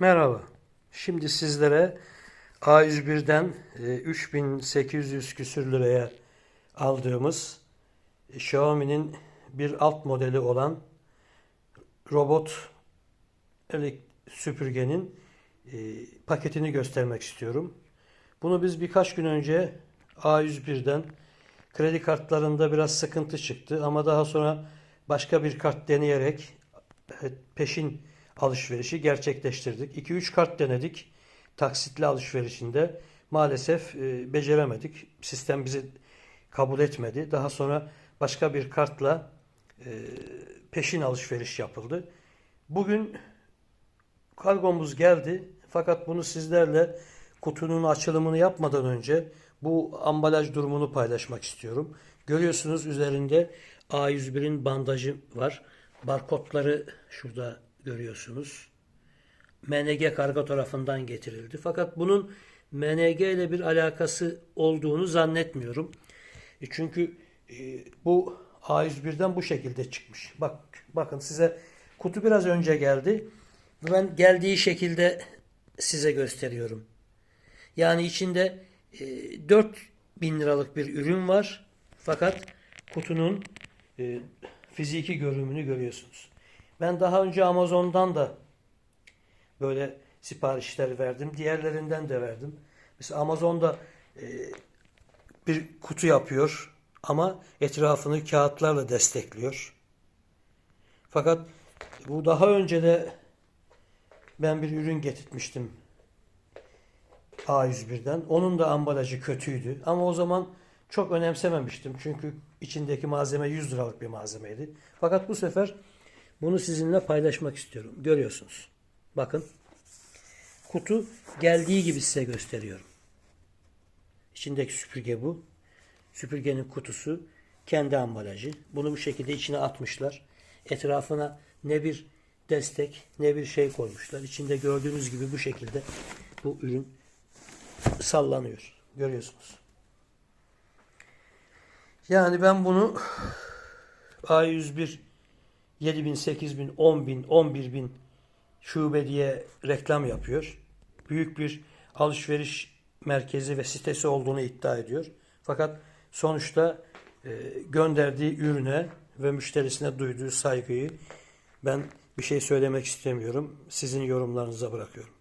Merhaba. Şimdi sizlere A101'den e, 3800 küsür liraya aldığımız e, Xiaomi'nin bir alt modeli olan robot süpürgenin e, paketini göstermek istiyorum. Bunu biz birkaç gün önce A101'den kredi kartlarında biraz sıkıntı çıktı ama daha sonra başka bir kart deneyerek e, peşin alışverişi gerçekleştirdik. 2-3 kart denedik taksitli alışverişinde. Maalesef e, beceremedik. Sistem bizi kabul etmedi. Daha sonra başka bir kartla e, peşin alışveriş yapıldı. Bugün kargomuz geldi. Fakat bunu sizlerle kutunun açılımını yapmadan önce bu ambalaj durumunu paylaşmak istiyorum. Görüyorsunuz üzerinde A101'in bandajı var. Barkodları şurada görüyorsunuz. MNG kargo tarafından getirildi. Fakat bunun MNG ile bir alakası olduğunu zannetmiyorum. E Çünkü e, bu A101'den bu şekilde çıkmış. Bak bakın size kutu biraz önce geldi. Ben geldiği şekilde size gösteriyorum. Yani içinde e, 4000 liralık bir ürün var. Fakat kutunun e, fiziki görünümünü görüyorsunuz. Ben daha önce Amazon'dan da böyle siparişler verdim. Diğerlerinden de verdim. Mesela Amazon'da e, bir kutu yapıyor ama etrafını kağıtlarla destekliyor. Fakat bu daha önce de ben bir ürün getirtmiştim A101'den. Onun da ambalajı kötüydü. Ama o zaman çok önemsememiştim. Çünkü içindeki malzeme 100 liralık bir malzemeydi. Fakat bu sefer bunu sizinle paylaşmak istiyorum. Görüyorsunuz. Bakın. Kutu geldiği gibi size gösteriyorum. İçindeki süpürge bu. Süpürgenin kutusu, kendi ambalajı. Bunu bu şekilde içine atmışlar. Etrafına ne bir destek ne bir şey koymuşlar. İçinde gördüğünüz gibi bu şekilde bu ürün sallanıyor. Görüyorsunuz. Yani ben bunu A101 7000, 8000, 10000, 11000 şube diye reklam yapıyor. Büyük bir alışveriş merkezi ve sitesi olduğunu iddia ediyor. Fakat sonuçta e, gönderdiği ürüne ve müşterisine duyduğu saygıyı ben bir şey söylemek istemiyorum. Sizin yorumlarınıza bırakıyorum.